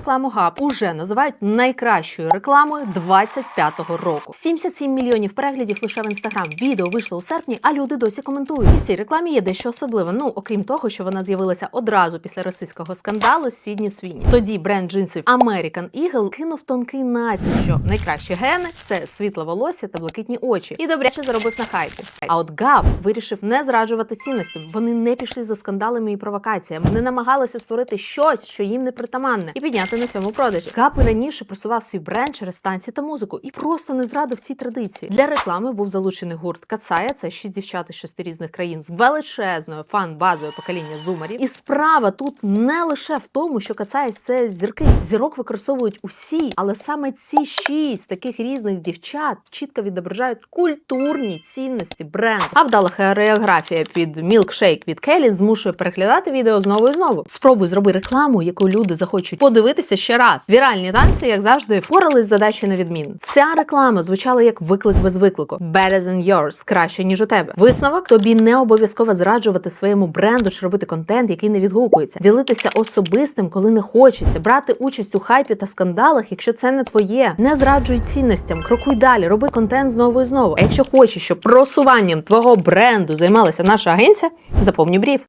рекламу Габ уже називають найкращою рекламою 25-го року. 77 мільйонів переглядів лише в інстаграм. Відео вийшло у серпні, а люди досі коментують. І в цій рекламі є дещо особливе. Ну окрім того, що вона з'явилася одразу після російського скандалу Сідні Свіні. Тоді бренд джинсів American Eagle кинув тонкий натяк, що найкращі гени це світле волосся та блакитні очі, і добряче заробив на хайпі. А от Габ вирішив не зраджувати цінностям. Вони не пішли за скандалами і провокаціями, не намагалися створити щось, що їм не притаманне, і підняти на цьому продажі. Габ і раніше просував свій бренд через танці та музику і просто не зрадив цій традиції. Для реклами був залучений гурт Кацая. Це шість дівчат із шести різних країн з величезною фан-базою покоління зумерів. І справа тут не лише в тому, що Кацая це зірки. Зірок використовують усі, але саме ці шість таких різних дівчат чітко відображають культурні цінності бренду. А вдала хореографія під мілкшейк від Келі змушує переглядати відео знову і знову. Спробуй зроби рекламу, яку люди захочуть подивитися ще раз. Віральні танці, як завжди, впорались з задачею на відмін. Ця реклама звучала як виклик без виклику. Better than yours, краще ніж у тебе. Висновок тобі не обов'язково зраджувати своєму бренду чи робити контент, який не відгукується, ділитися особистим, коли не хочеться, брати участь у хайпі та скандалах, якщо це не твоє. Не зраджуй цінностям, крокуй далі, роби контент знову і знову. А якщо хочеш, щоб просуванням твого бренду займалася наша агенція, заповнюй брів.